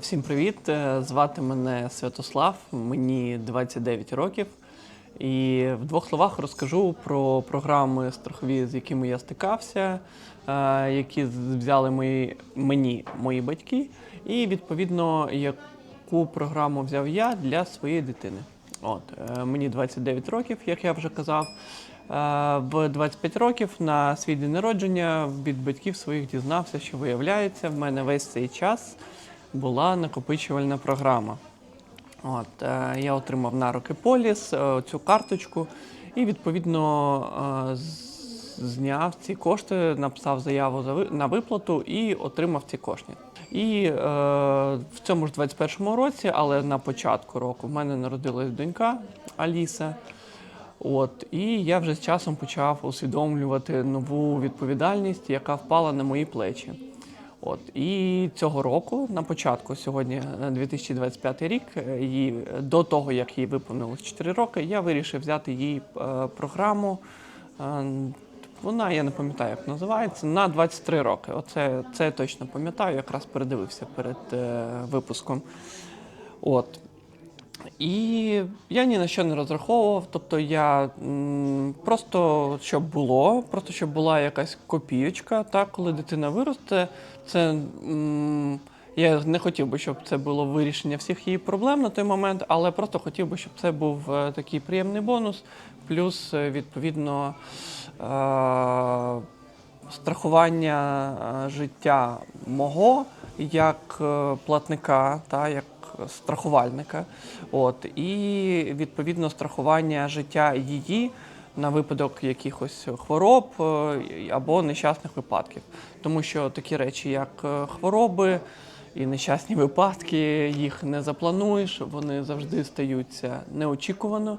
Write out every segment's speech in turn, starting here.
Всім привіт! Е, Звати мене Святослав, мені 29 років. І в двох словах розкажу про програми страхові, з якими я стикався, е, які взяли мої, мені мої батьки, і відповідно яку програму взяв я для своєї дитини. От е, мені 29 років, як я вже казав. В 25 років на свій день народження від батьків своїх дізнався, що виявляється, в мене весь цей час була накопичувальна програма. От, е, я отримав на руки поліс, е, цю карточку, і відповідно е, зняв ці кошти, написав заяву за ви- на виплату і отримав ці кошти. І е, в цьому ж 21-му році, але на початку року, в мене народилась донька Аліса. От, і я вже з часом почав усвідомлювати нову відповідальність, яка впала на мої плечі. От і цього року, на початку, сьогодні е, 2025 рік, і її до того як їй виповнилось 4 роки, я вирішив взяти їй е, програму. е, Вона, я не пам'ятаю, як називається, на 23 роки. Оце це я точно пам'ятаю, якраз передивився перед е, випуском. От. І я ні на що не розраховував. Тобто я просто щоб було, просто щоб була якась копійочка, так, коли дитина виросте, це я не хотів би, щоб це було вирішення всіх її проблем на той момент, але просто хотів би, щоб це був е, такий приємний бонус, плюс е, відповідно. Е- страхування життя мого як платника, та як страхувальника. От і відповідно страхування життя її на випадок якихось хвороб е, або нещасних випадків. Тому що такі речі, як е, хвороби і нещасні випадки, їх не заплануєш, вони завжди стаються неочікувано.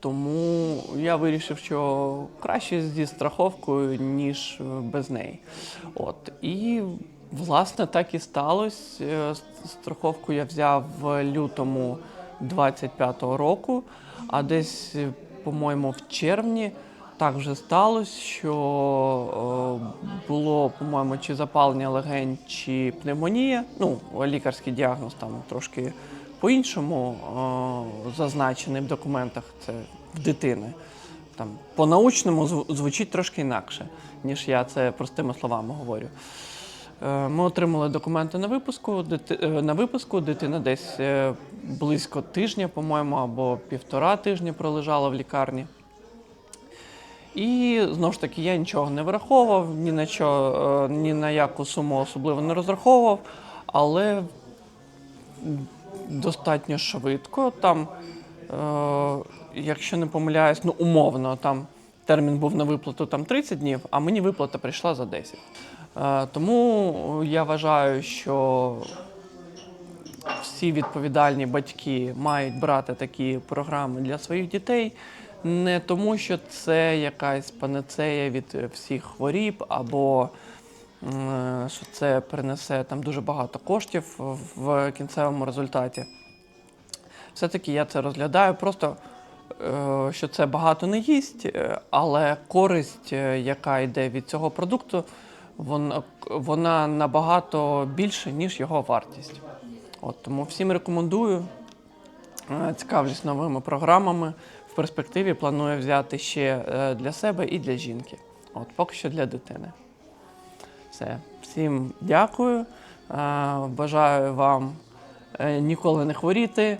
Тому я вирішив, що краще зі страховкою, ніж е, без неї. От. І власне так і сталося. Е, Страховку я взяв в лютому 25-го року, а десь, е, по-моєму, в червні так вже сталося, що е, було, по-моєму, чи запалення легень, чи пневмонія. Ну, лікарський діагноз там трошки по-іншому зазначений в документах. Це в дитини. Там по-научному зв- звучить трошки інакше, ніж я це простими словами говорю. Е, Ми отримали документи на випуску. е, На випуску дитина десь е, близько тижня, по-моєму, або півтора тижня пролежала в лікарні. І знову ж таки я нічого не враховував, ні на що, ні на яку суму особливо не розраховував, але достатньо швидко. Там, якщо не помиляюсь, ну умовно, там термін був на виплату там 30 днів, а мені виплата прийшла за 10. Е, тому я вважаю, що всі відповідальні батьки мають брати такі програми для своїх дітей. Не тому, що це якась панацея від е, всіх хворіб, або що це принесе там дуже багато коштів в кінцевому результаті. Все-таки я це розглядаю просто, е, що це багато не їсть, е, але користь, е, яка йде від цього продукту, вона, вона набагато більше, ніж його вартість. От, тому всім рекомендую. Е, Цікавлюсь новими програмами. В перспективі планую взяти ще е, для себе і для жінки. От, поки що для дитини. Все. Всім дякую. Е, Бажаю вам е, ніколи не хворіти.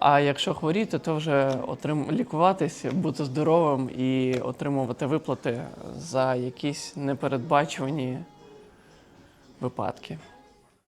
А якщо хворіти, то вже отрим... лікуватись, бути здоровим і отримувати виплати за якісь непередбачувані випадки.